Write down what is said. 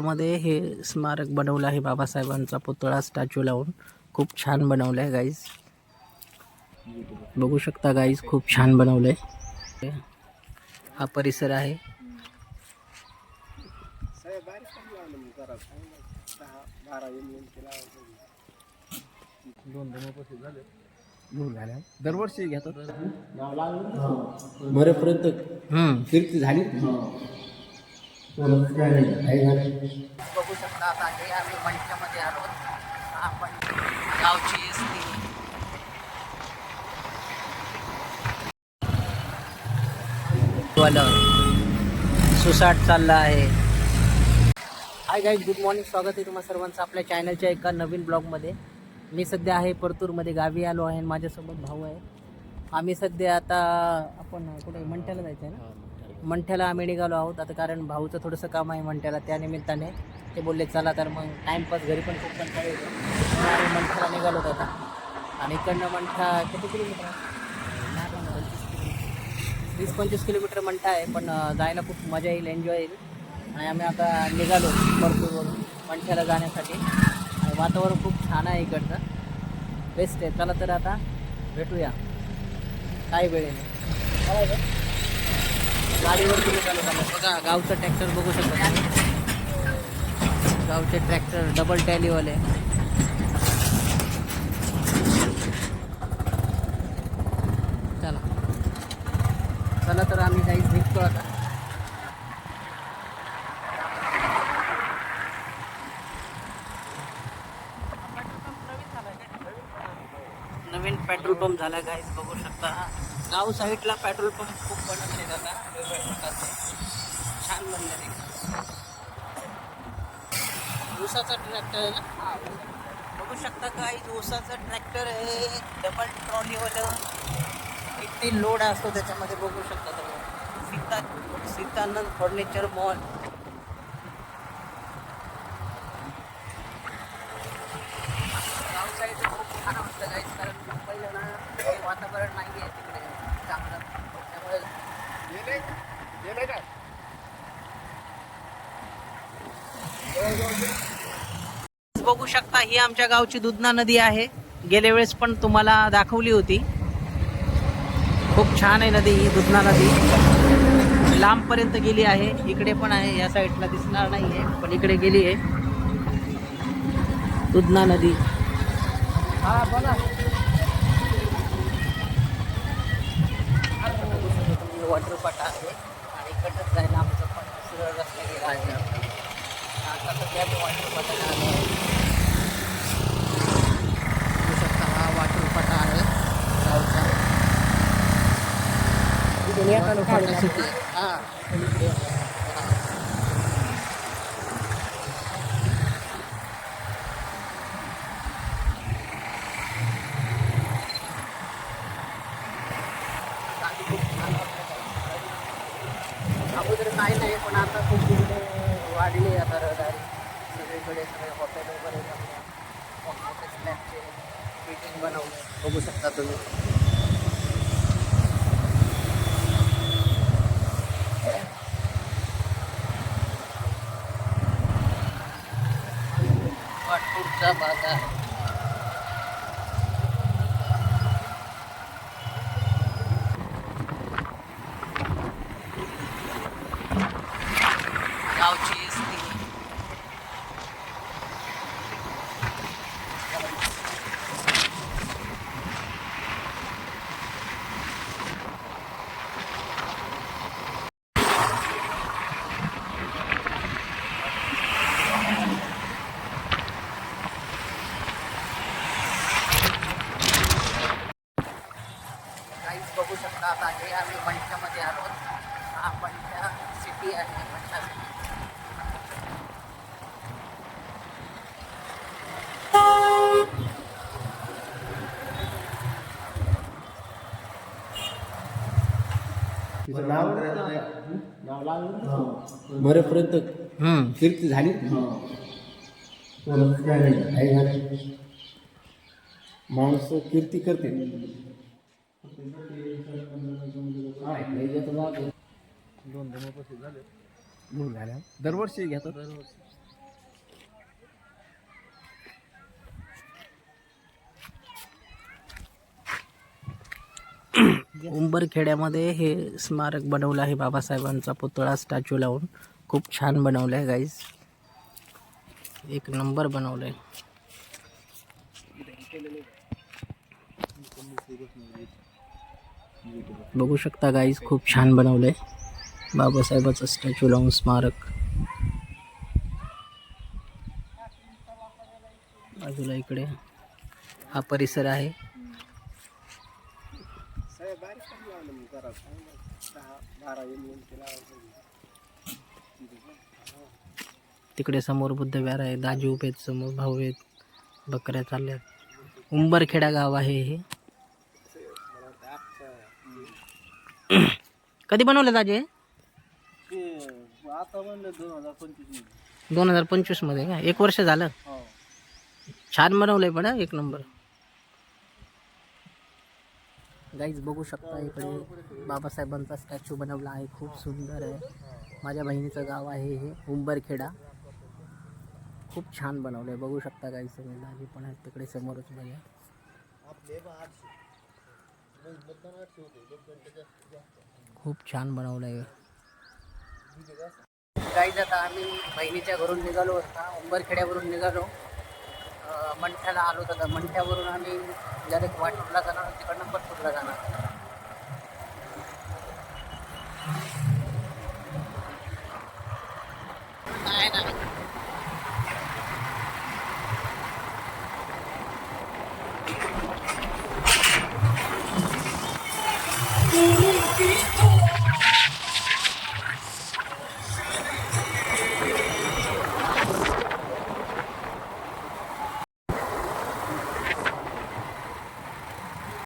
मंत्रालयामध्ये हे स्मारक बनवलं आहे बाबासाहेबांचा पुतळा स्टॅच्यू लावून. खूप छान बनवलं आहे गाईज बघू शकता गाईज खूप छान बनवलं आहे हा परिसर आहे. दरवर्षी घेतात. बरेपर्यंत. कीर्ती झाली? बघू शकता आता हे आम्ही मंचामध्ये आलो. आपण गावची एसटी. सुसाट चालला आहे. हाय गाईज गुड मॉर्निंग स्वागत आहे तुम्हा सर्वांचं आपल्या चॅनलच्या एका नवीन ब्लॉगमध्ये मी सध्या आहे परतूरमध्ये. गावी आलो आहे आणि माझ्यासोबत भाऊ आहे. आम्ही सध्या आता आपण कुठे मंठ्याला जायचं आहे ना मंठ्याला आम्ही निघालो आहोत. आता कारण भाऊचं थोडंसं काम आहे मंठ्याला. त्या निमित्ताने ते बोलले चला तर मग टाईमपास घरी पण खूप कंटाळ येतो आम्ही मंठ्याला निघालो आता. आणि इकडनं मंठा किती किलोमीटर वीस पंचवीस किलोमीटर मंठा आहे पण जायला खूप मजा येईल एन्जॉय येईल. आणि आम्ही आता निघालो भरपूरवरून मंठ्याला जाण्यासाठी. आणि वातावरण खूप छान आहे इकडचं. बेस्ट आहे. चला तर आता भेटूया. काही वेळेने गाडीवर तुम्ही निघालो बघा गावचं ट्रॅक्टर बघू शकता तुम्ही. गावचे ट्रॅक्टर डबल टॅलीवाले चला. चला तर आम्ही काही निघतो आता. नवीन पेट्रोल पंप झाला गाईज बघू शकता. गाव साईडला पेट्रोल पंप खूप बनवले आता वेगवेगळ्या प्रकारचे. छान बनलेले. ऊसाचा ट्रॅक्टर आहे ना? बघू शकता काही ऊसाचा ट्रॅक्टर आहे. डबल ट्रॉलीवालं किती लोड असतो त्याच्यामध्ये बघू शकता तुम्ही. सीता सीतानंद फर्निचर मॉल गाव साईड खूप छान वाटतं गाईज कारण मुंबईला ना हे वातावरण नाही आहे बघू शकता ही आमच्या गावची दुधना नदी आहे. गेल्या वेळेस पण तुम्हाला दाखवली होती. खूप छान आहे नदी ही दुधना नदी. लांबपर्यंत गेली आहे. इकडे पण आहे या साईडला दिसणार नाही आहे पण इकडे गेली आहे. दुधना नदी. हा बोला. वॉटर पाटा आहे आणि इकडंच जायला आमचं पण सरळ रस्ता गेला आहे. आता सध्या मी वॉटर पाटाला आलो आहे. शकता हा आहे. गावचा हा आधी खूप छान वाटतं. अगोदर काय नाही पण आता खूप तिकडे वाढली आता रहदारी सगळीकडे सगळे हॉटेल वगैरे बनले मोठमोठे स्लॅबचे बिल्डिंग बनवले बघू शकता तुम्ही. वाटपूरचा बाजार एसटी काहीच बघू शकता आता हे आम्ही मंठ्यामध्ये आलो हा मंठ्या सिटी आहे. तिचं नाव? नाव बरेपर्यंत हम्म. कीर्ती झाली? माणूस कीर्ती करते. दोन झाले. झाल्या दरवर्षी घेतात? दरवर्षी. उंबरखेड्यामध्ये हे स्मारक बनवलं आहे बाबासाहेबांचा पुतळा स्टॅच्यू लावून. खूप छान बनवलं आहे गाईज एक नंबर बनवलं आहे. बघू शकता गाईज खूप छान बनवलं आहे. बाबासाहेबाचं स्टॅच्यू लावून स्मारक. बाजूला इकडे हा परिसर आहे. तिकडे समोर बुद्ध विहार आहे दाजी उभे आहेत समोर भाऊ आहेत बकऱ्या चालल्यात. उंबरखेडा गाव आहे हे. कधी बनवलं दाजी आता म्हणलं दोन हज़ार पंचवीस दोन हज़ार पंचवीस मध्ये का? एक वर्ष झालं? हो. छान बनवलंय पण हा, एक नंबर. गाईज बघू शकता इकडे बाबासाहेबांचा स्टॅच्यू बनवला आहे खूप सुंदर आहे. माझ्या बहिणीचं गाव आहे हे उंबरखेडा. खूप छान बनवलं आहे बघू शकता गाईज तुम्ही. दाजी पण आहेत तिकडे समोरच बघा. खूप छान बनवलं आहे गाईज आता आम्ही बहिणीच्या घरून निघालो होता उंबरखेड्यावरून निघालो. मंठ्याला आलो होता. मंठ्यावरून आम्ही डायरेक्ट वाटूरला जाणार तिकडनं परतूरला जाणार.